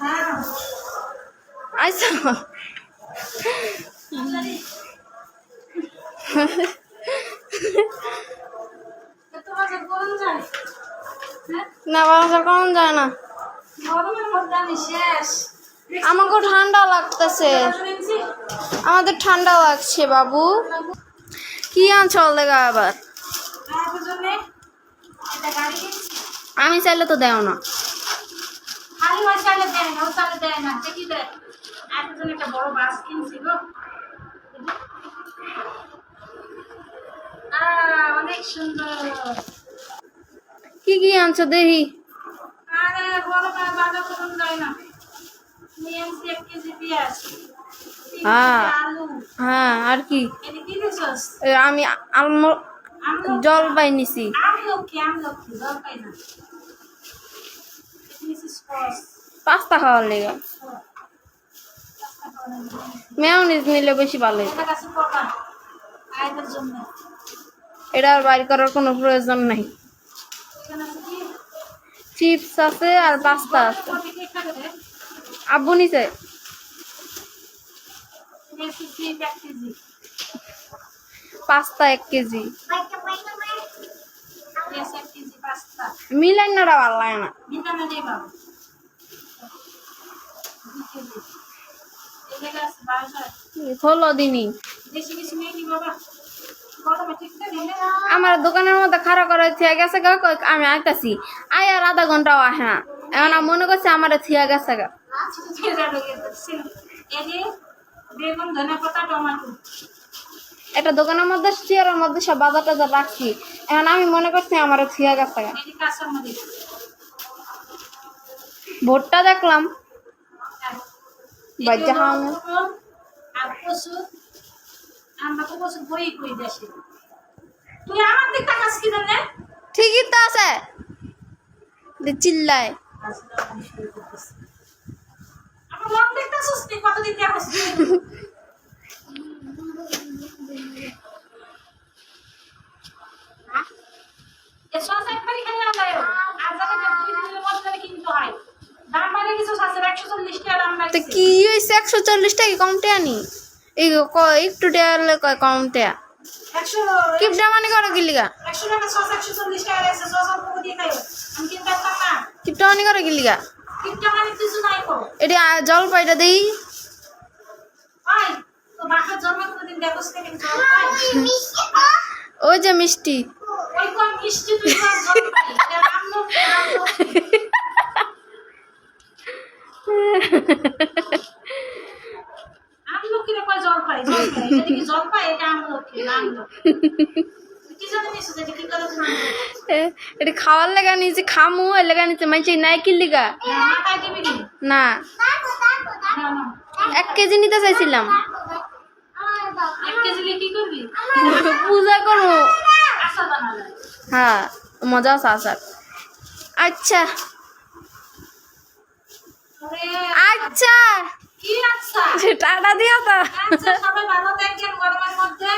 হ্যাঁ না বাজার কম যায় না? আমাকে ঠান্ডা লাগতেছে। আমাদের ঠান্ডা লাগছে বাবু। কি আনছো দেখা আবার? কিনছি। আমি চাইলে তো দেও না। খালি ওই দেয় না ও চালে দেয় না সে কি দেয়। আমার একটা বড় বাস কিনছি অনেক সুন্দর। কি কি আনছো দেখি আরে গরমে বাজার করুন যায় না। নিয়ে আনছি এক কেজি পেঁয়াজ হ্যাঁ। হ্যাঁ আর কি? আমি জলপাই নিছি। জলপাই না। পাস্তা খাওয়ার লেগে। মেয়নিজ নিলে বেশি ভালো এটা আর বাইর করার কোনো প্রয়োজন নাই। চিপস আছে আর পাস্তা আছে। আব্বু কেজি। পাস্তা এক কেজি নিয়েছি এক কেজি না ভালো লাগে না দিনই। আমার দোকানের মধ্যে খারাপ করে থিয়া গেছে গা? আমি আইতাছি। আই আর আধা ঘন্টাও আসে না। এখন মনে করছে আমার থিয়া গেছে গা। বেগুন ধনে পাতা টমেটো। একটা দোকানের মধ্যে চেয়ারের মধ্যে সব বাজার টাজার রাখছি। এখন আমি মনে করছি আমার থিয়া গেছে এটি মরিচ ভোটটা দেখলাম এটি ঠিকই তো আছে। চিল্লায়। আমার কতদিন এসব একবারই খেলে আমরা আর যাকে দুই দিনের মধ্যে কিনতে হয়। দাম বাড়িয়ে কিছু আছে একশো চল্লিশ টাকা দাম তো কি হয়েছে একশো চল্লিশ টাকা এই একটু কিপটা মানে করো গিলিগা কিপটা মানে করো গিলিগা মানে এটি জলপাইটা দেই। জল ওই যে মিষ্টি। এটা খাওয়ার লেগা নিচে খামু এর লেগা নিচে মাইছে নাই মাথায় না এক কেজি নিতে চাইছিলাম। পূজা করব। হ্যাঁ মজা আসার। আচ্ছা। আচ্ছা। টাটা দিও তো। আচ্ছা সবাই ভালো থাকবেন গরমের মধ্যে।